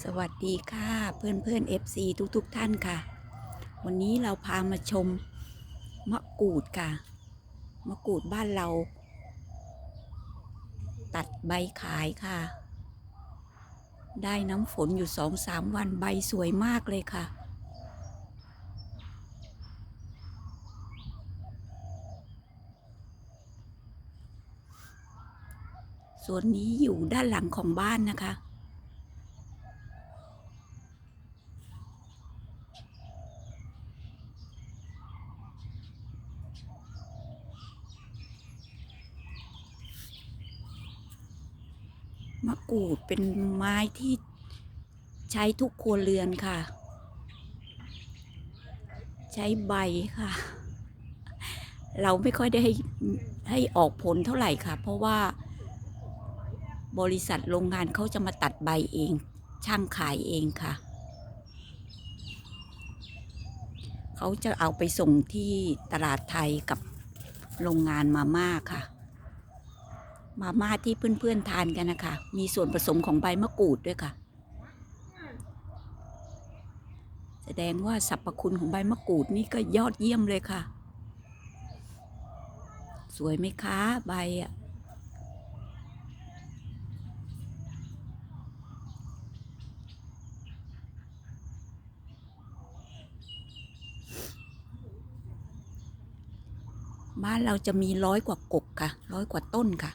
สวัสดีค่ะเพื่อนเพื่อนๆ FC ทุกทุกท่านค่ะ วันนี้เราพามาชมมะกรูดค่ะ มะกรูดบ้านเรา ตัดใบขายค่ะ ได้น้ำฝนอยู่สองสามวันใบสวยมากเลยค่ะ ส่วนนี้อยู่ด้านหลังของบ้านนะคะ มะกรูดเป็นไม้ที่ใช้ทุกครัวเรือนค่ะ ใช้ใบค่ะ เราไม่ค่อยได้ให้ให้ออกผลเท่าไหร่ค่ะ เพราะว่าบริษัทโรงงานเขาจะมาตัดใบเอง ช่างขายเองค่ะ เขาจะเอาไปส่งที่ตลาดไทยกับโรงงานมาม่าค่ะ มาม่าที่เพื่อนๆทานกันนะคะ มีส่วนผสมของใบมะกรูดด้วยค่ะ แสดงว่าสรรพคุณของใบมะกรูดนี่ก็ยอดเยี่ยมเลยค่ะ สวยไหมคะใบอะบ้านเราจะมีร้อยกว่ากกค่ะ ร้อยกว่าต้นค่ะ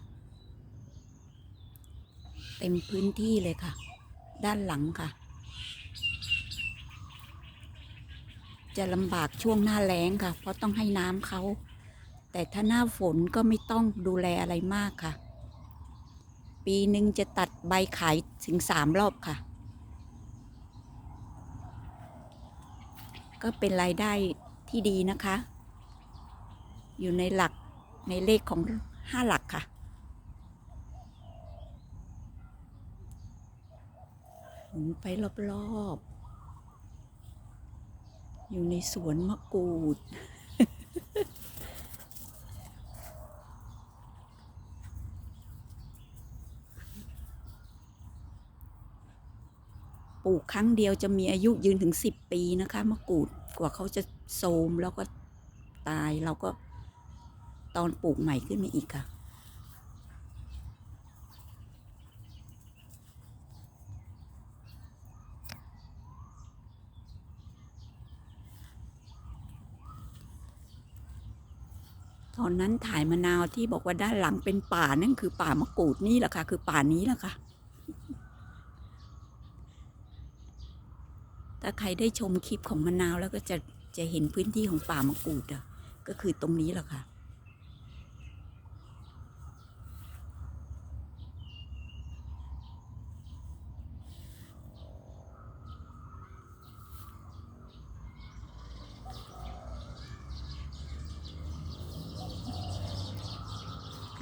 เต็มพื้นที่เลยค่ะ ด้านหลังค่ะ จะลำบากช่วงหน้าแล้งค่ะ เพราะต้องให้น้ำเขา แต่ถ้าหน้าฝนก็ไม่ต้องดูแลอะไรมากค่ะ ปีหนึ่งจะตัดใบขายถึงสามรอบค่ะ ก็เป็นรายได้ที่ดีนะคะ อยู่ในหลักในเลขของห้าหลักค่ะ มุนไปรอบๆ อยู่ในสวนมะกรูด ปลูกครั้งเดียวจะมีอายุยืนถึงสิบปีนะคะ มะกรูดกว่าเขาจะโทมแล้วก็ตายเราก็ตอนปลูกใหม่ขึ้นมาอีกค่ะ ตอนนั้นถ่ายมะนาวที่บอกว่าด้านหลังเป็นป่านั่นคือป่ามะกรูดนี่แหละค่ะ คือป่านี้แหละค่ะ ถ้าใครได้ชมคลิปของมะนาวแล้วก็จะจะเห็นพื้นที่ของป่ามะกรูดอะก็คือตรงนี้แหละค่ะ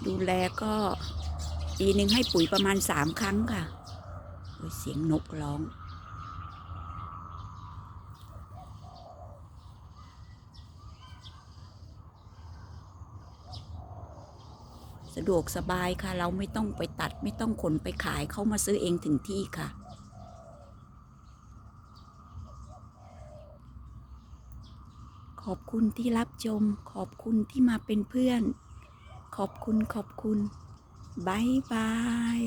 ดูแลก็ปีหนึ่งให้ปุ๋ยประมาณสามครั้งค่ะโอ้ยเสียงนกร้อง สะดวกสบายค่ะ เราไม่ต้องไปตัดไม่ต้องขนไปขายเขามาซื้อเองถึงที่ค่ะขอบคุณที่รับชม ขอบคุณที่มาเป็นเพื่อน ขอบคุณขอบคุณบายบาย